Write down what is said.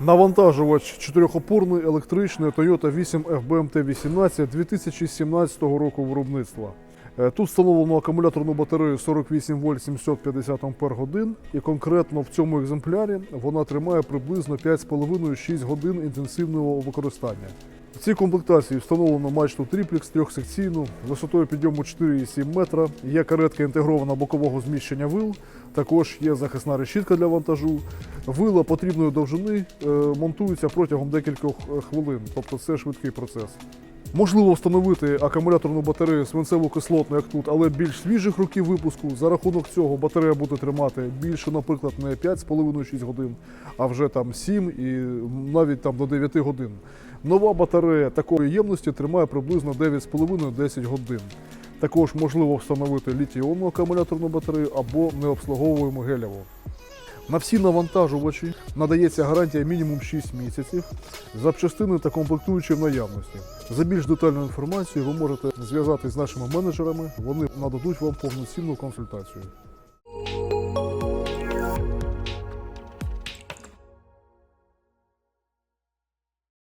Навантажувач чотирьохопорний електричний Toyota 8 FBMT T18 2017 року виробництва. Е, Тут встановлено акумуляторну батарею 48 вольт 750 ампер годин, і конкретно в цьому екземплярі вона тримає приблизно 5,5-6 годин інтенсивного використання. В цій комплектації встановлено мачту тріплекс трьохсекційну висотою підйому 4,7 метра. Є каретка інтегрована бокового зміщення вил. Також є захисна решітка для вантажу. Вила потрібної довжини е, монтуються протягом декількох е, хвилин, тобто це швидкий процес. Можливо встановити акумуляторну батарею свинцево-кислотну, як тут, але більш свіжих років випуску. За рахунок цього батарея буде тримати більше, наприклад, не 5,5-6 годин, а вже там 7 і навіть там до 9 годин. Нова батарея такої ємності тримає приблизно 9,5-10 годин. Також можливо встановити літій-іонну акумуляторну батарею або необслуговуємо гелєву. На всі навантажувачі надається гарантія мінімум 6 місяців, запчастини та комплектуючі в наявності. За більш детальну інформацію ви можете зв'язатись з нашими менеджерами, вони нададуть вам повноцінну консультацію.